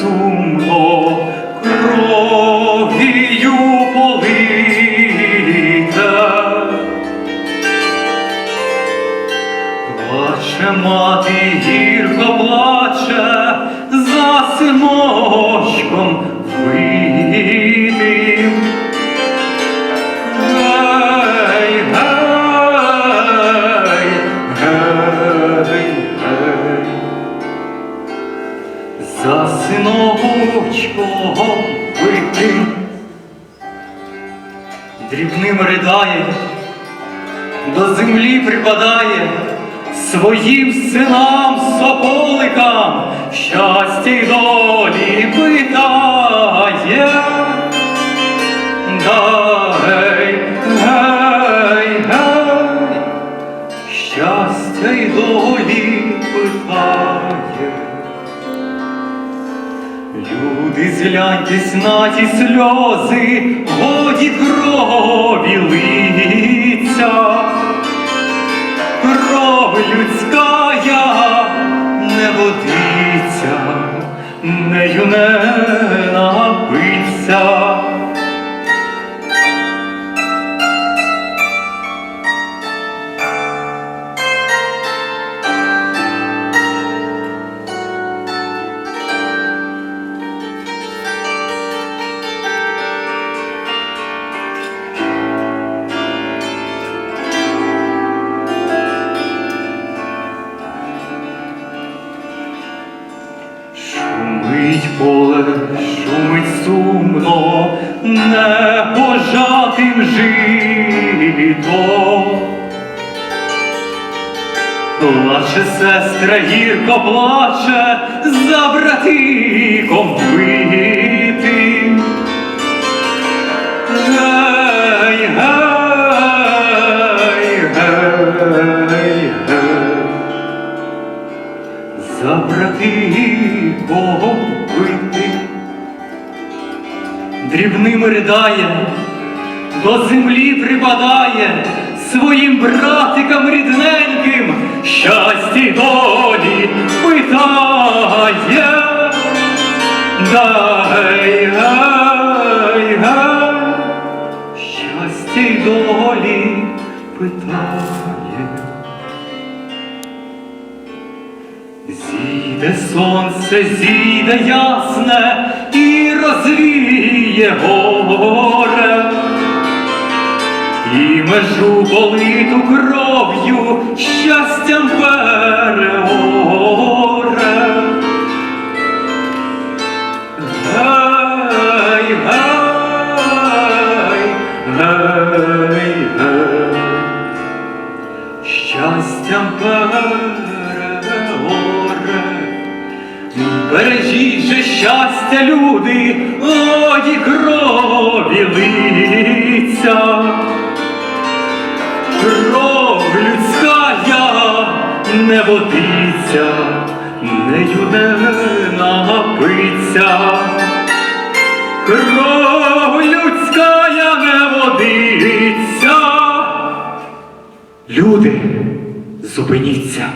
сумно кров'ю полита, плаче мати гірко плаче за синочком витим. Синочком битим. Дрібним ридає, до землі припадає своїм синам соколикам щастя й долі питає. Да, гей, гей, гей, щастя й долі питає. Люди, згляньтесь на ті сльози, годі крові лиця. Кров людська не водиться, нею не напиться. Поле, шумить сумно, не пожатим жито. Плаче сестра, гірко плаче за братиком вбитим. За братиком бити, дрібним ридає, до землі припадає своїм братикам рідненьким щастя й долі питає. Да, гей, гей, й долі питає. Зійде сонце, зійде ясне і розвіє горе, і межу политу кров'ю щастям переоре. Гей, гей, гей, гей, щастям переоре. Бережіть же щастя, люди, оді крові лиця. Кров людська не водиться, нею не напиться. Кров людська не водиться. Люди, зупиніться.